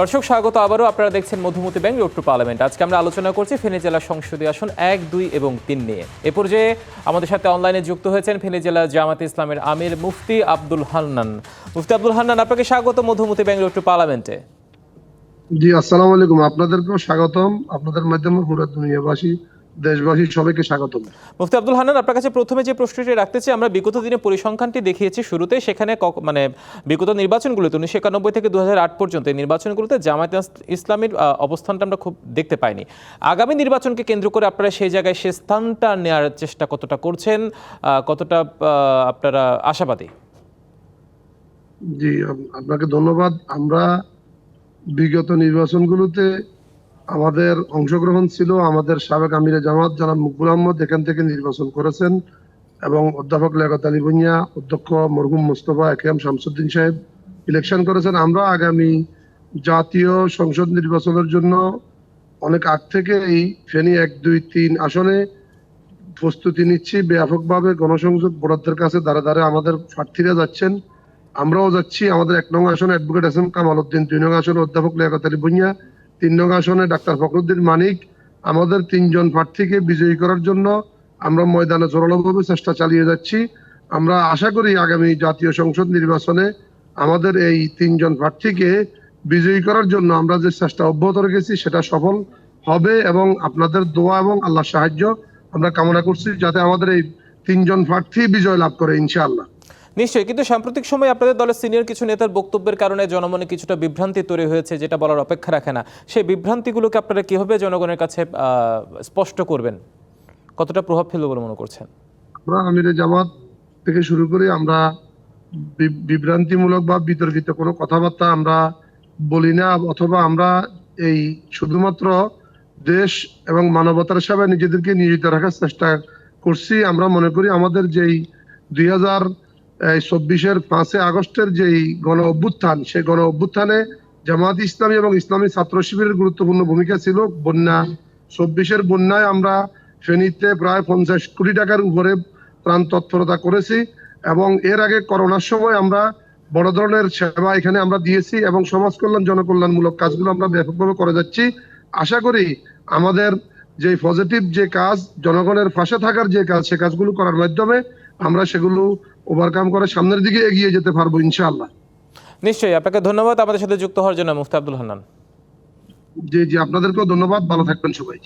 দর্শক, স্বাগত আবারও। আপনারা দেখছেন Madhumati bank, road to parliament. আজকে আমরা আলোচনা করছি ফেনে জেলা সংসদীয় আসন এক, দুই এবং তিন নিয়ে। এ পর্যায়ে আমাদের সাথে অনলাইনে যুক্ত হয়েছেন ফেনী জেলা জামাত ইসলামের আমির মুফতি আব্দুল হান্নান। মুফতি আব্দুল হান্নান, আপনাকে স্বাগত মধুমতি ব্যাংক, রোড টু পার্লামেন্টে। জি, আসসালামু আলাইকুম। আপনাদেরকেও স্বাগতম। আপনাদের মাধ্যমে পুরো দুনিয়াবাসী দেশবাসী সবাইকে স্বাগতম। মুফতি আব্দুল হান্নান আপনার কাছে প্রথমে যে প্রশ্নটি রাখতে চাই আমরা বিগত দিনে পরিসংখ্যানটি দেখিয়েছি শুরুতে সেখানে মানে বিগত নির্বাচনগুলোতে উনিশশো একানব্বই থেকে দুহাজার আট পর্যন্ত এই নির্বাচনগুলোতে জামায়াত ইস- ইসলামীর অবস্থানটা আমরা খুব দেখতে পাইনি। আগামী নির্বাচনকে কেন্দ্র করে আপনারা সেই জায়গায় সে স্থানটা নেওয়ার চেষ্টা কতটা করছেন আহ, কতটা আহ, আপনারা আশাবাদী? জি আপনাকে ধন্যবাদ। আমরা বিগত নির্বাচনগুলোতে আমাদের অংশগ্রহণ ছিল আমাদের সাবেক আমিরে জামাত জনাব মুকবুল আহমদ এখান থেকে নির্বাচন করেছেন, এবং অধ্যাপক লেগত আলী ভুঁইয়া, অধ্যক্ষ মরহুম মোস্তফা একেম শামসুদ্দিন সাহেব ইলেকশন করেছেন। আমরা আগামী জাতীয় সংসদ নির্বাচনের জন্য অনেক আগ থেকে এই ফেনী এক, দুই, তিন আসনে প্রস্তুতি নিচ্ছি। ব্যাপকভাবে গণসংযোগ বোর্ডদের কাছে দাঁড়ে দাঁড়ে আমাদের প্রার্থীরা যাচ্ছেন। আমরাও যাচ্ছি। আমাদের এক নং আসনে advocate S M Kamal Uddin, দুই নং আসনে অধ্যাপক লিয়াকত আলী ভুঁইয়া তিন নং আসনে ডাক্তার ফখরুদ্দিন মানিক, আমাদের তিনজন প্রার্থীকে বিজয়ী করার জন্য আমরা ময়দানে জোরালোভাবে চেষ্টা চালিয়ে যাচ্ছি। আমরা আশা করি আগামী জাতীয় সংসদ নির্বাচনে আমাদের এই তিনজন প্রার্থীকে বিজয়ী করার জন্য আমরা যে চেষ্টা অব্যাহত রেখেছি সেটা সফল হবে এবং আপনাদের দোয়া এবং আল্লাহ সাহায্য আমরা কামনা করছি যাতে আমাদের এই তিনজন প্রার্থী বিজয় লাভ করে, ইনশাআল্লাহ। নিশ্চয়ই, কিন্তু সাম্প্রতিক সময় আপনাদের দলের সিনিয়র কিছু নেতার বক্তব্যের কারণে জনমনে কিছুটা বিভ্রান্তি তৈরি হয়েছে, যেটা বলার অপেক্ষা রাখে না। সেই বিভ্রান্তিগুলোকে আপনারা কীভাবে জনগণের কাছে স্পষ্ট করবেন? কতটা প্রভাব ফেলবে বলে মনে করছেন? আমরা জামাত থেকে শুরু করে আমরা বিভ্রান্তিমূলক বা বিতর্কিত কোনো কথাবার্তা আমরা বলি না, অথবা আমরা এই শুধুমাত্র দেশ এবং মানবতার সেবায় নিজেদেরকে নিয়োজিত রাখার চেষ্টা করছি। আমরা মনে করি আমাদের যেই দুই হাজার চব্বিশের পাঁচে আগস্টের যেই গণ অভ্যুত্থান, সেই গণ অভ্যুত্থানে জামাত ইসলামী এবং ইসলামী ছাত্র শিবিরের গুরুত্বপূর্ণ ভূমিকা ছিল বন্যা। চব্বিশের বন্যায় আমরা ফেনীতে প্রায় পঞ্চাশ কোটি টাকার উপরে প্রাণ তৎপরতা করেছি এবং এর আগে করোনার সময় আমরা বড় ধরনের সেবা এখানে আমরা দিয়েছি এবং সমাজ কল্যাণ জনকল্যাণমূলক কাজগুলো আমরা ব্যাপকভাবে করে যাচ্ছি। আশা করি আমাদের যে পজিটিভ যে কাজ, জনগণের পাশে থাকার যে কাজ, সে কাজগুলো করার মাধ্যমে আমরা সেগুলো ওভারকাম করে সামনের দিকে এগিয়ে যেতে পারব ইনশাআল্লাহ। নিশ্চয়ই আপনাকে ধন্যবাদ। আমাদের সাথে যুক্ত হওয়ার জন্য মুফতি আব্দুল হান্নান। জি জি আপনাদেরকেও ধন্যবাদ। ভালো থাকবেন সবাই।